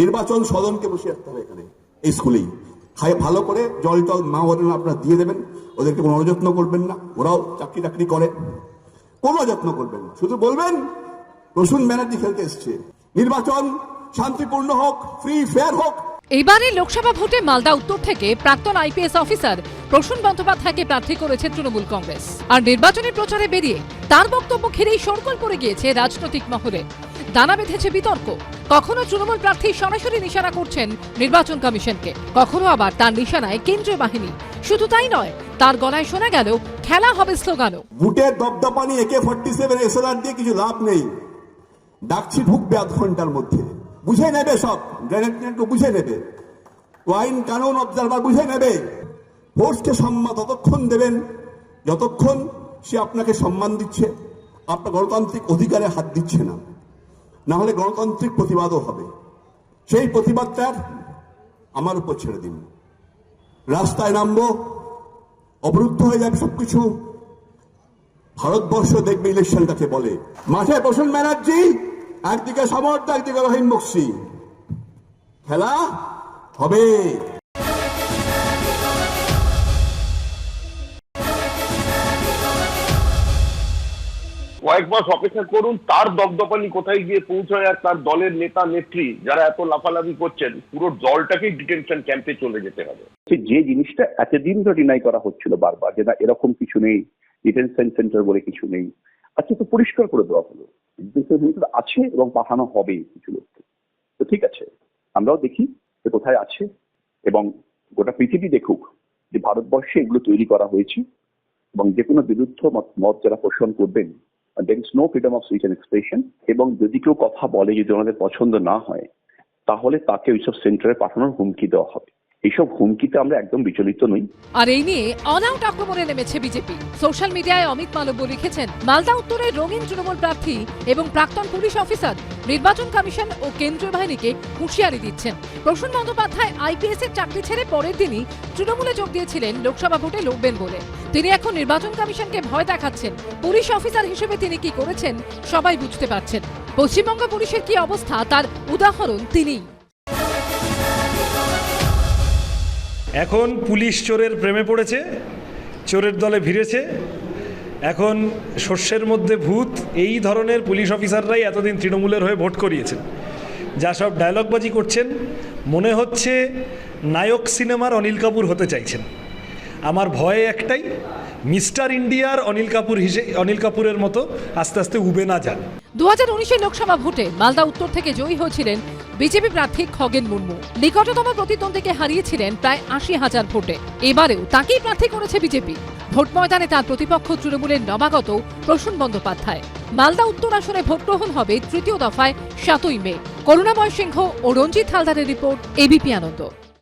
নির্বাচন সদনকে বসে রাখতে হবে এখানে, এই স্কুলেই। খাই ভালো করে জল টল মা বলেন আপনারা দিয়ে দেবেন, ওদেরকে কোনো অযত্ন করবেন না, ওরাও চাকরি টাকরি করে। কোনো যত্ন করবেন না, শুধু বলবেন রসুন ব্যানার্জি খেলতে এসছে। নির্বাচন শান্তিপূর্ণ হোক ফ্রি ফেয়ার হোক। এবারে লোকসভা ভোটে মালদা উত্তর থেকে প্রাক্তন আইপিএস অফিসার প্রসূন বন্দ্যোপাধ্যায়কে প্রার্থী করেছে তৃণমূল কংগ্রেস। আর নির্বাচনী প্রচারে বেরিয়ে তার বক্তব্য ঘিরেই সরগোল পড়ে গিয়েছে রাজনৈতিক মহলে। দানা বেঁধেছে বিতর্ক কখনো তৃণমূল প্রার্থী সরাসরি নিশানা করছেন নির্বাচন কমিশনকে? কখনো আবার তার নিশানায় কেন্দ্রীয় বাহিনী? শুধু তাই নয়, তার গলায় শোনা গেল, খেলা হবে স্লোগানও। বুটের দপদপানি একে ফর্টি সেভেন এসএলআর দিয়ে কিছু লাভ নেই। ডাকছি ঢুকবে আধ ঘণ্টার মধ্যে। বুঝে নেবে সব। গ্রেনেড বুঝে নেবে। ওয়াইন কানুন অবজারভার বুঝে নেবে। ফোর্সকে সম্মান ততক্ষণ দেবেন। যতক্ষণ সে আপনাকে সম্মান দিচ্ছে, আপনার গণতান্ত্রিক অধিকারে হাত দিচ্ছে না। না হলে গণতান্ত্রিক প্রতিবাদও হবে। সেই প্রতিবাদটার আমার উপর ছেড়ে দিন। রাস্তায় নামবো, অবরুদ্ধ হয়ে যাবে সবকিছু। ভারতবর্ষ দেখবে ইলেকশন কাকে বলে। মাঠে প্রসূন ব্যানার্জি, একদিকে সমর্থ একদিকে রহিম বক্সি। খেলা হবে। কয়েক অপেক্ষা করুন, তার দপদপানি কোথায় গিয়ে পৌঁছায় আর তার দলের নেতা, নেত্রী যারা এত লাফালাফি করছেন, পুরো দলটাকে ডিটেনশন ক্যাম্পে চলে যেতে হবে। যে জিনিসটা এতদিন ধরে ডিনাই করা হচ্ছিল বারবার, যে না, এরকম কিছু নেই ডিটেনশন সেন্টার বলে কিছু নেই আজকে তো পরিষ্কার করে দেওয়া হলো। আছে এবং পাঠানো হবে কিছু লোককে। তো ঠিক আছে, আমরাও দেখি যে কোথায় আছে এবং গোটা পৃথিবী দেখুক যে ভারতবর্ষে এগুলো তৈরি করা হয়েছে এবং যে কোনো বিরুদ্ধ মত যারা পোষণ করবেন there is no freedom of speech and expression এবং যদি কেউ কথা বলে, যদি ওনাদের পছন্দ না হয়, তাহলে তাকে ওইসব সেন্টারে পাঠানোর হুমকি দেওয়া হবে। এইসব হুমকিতে আমরা একদম বিচলিত নই। আর এই নিয়ে অল আউট আক্রমণে নেমেছে বিজেপি সোশ্যাল মিডিয়ায় অমিত মালব্য লিখেছেন, মালদা উত্তরের রঙিন তৃণমূল প্রার্থী এবং প্রাক্তন পুলিশ অফিসার, নির্বাচন কমিশন ও কেন্দ্রীয় বাহিনীকে হুঁশিয়ারি দিচ্ছেন। প্রসূন বন্দ্যোপাধ্যায় আইপিএস এর চাকরি ছেড়ে পরের দিনই তৃণমূলে যোগ দিয়েছিলেন লোকসভা ভোটে লড়বেন বলে। তিনি এখন নির্বাচন কমিশনকে ভয় দেখাচ্ছেন। পুলিশ অফিসার হিসেবে তিনি কি করেছেন সবাই বুঝতে পারছেন। পশ্চিমবঙ্গ পুলিশের কি অবস্থা তার উদাহরণ তিনিই। এখন পুলিশ চোরের প্রেমে পড়েছে, চোরের দলে ভিড়েছে। এখন শস্যের মধ্যে ভূত, এই ধরনের পুলিশ অফিসাররাই এতদিন তৃণমূলের হয়ে ভোট করিয়েছেন। যা সব ডায়লগবাজি করছেন। মনে হচ্ছে নায়ক সিনেমার অনিল কাপুর হতে চাইছেন। আমার ভয় একটাই, মিস্টার ইন্ডিয়ার অনিল কাপুর হিসেবে অনিল কাপুরের মতো আস্তে আস্তে উবে না যান। দু হাজার লোকসভা ভোটে মালদা উত্তর থেকে জয়ী হয়েছিলেন বিজেপি প্রার্থী খগেন মুর্মু। নিকটতম প্রতিদ্বন্দ্বীকে হারিয়েছিলেন প্রায় আশি হাজার ভোটে। এবারেও তাকেই প্রার্থী করেছে বিজেপি। ভোট ময়দানে তার প্রতিপক্ষ তৃণমূলের নবাগত প্রসূন বন্দ্যোপাধ্যায়। মালদা উত্তর আসনে ভোট গ্রহণ হবে তৃতীয় দফায় সাতই মে। করুণাময় সিংহ ও রঞ্জিত হালদারের রিপোর্ট এবিপি আনন্দ।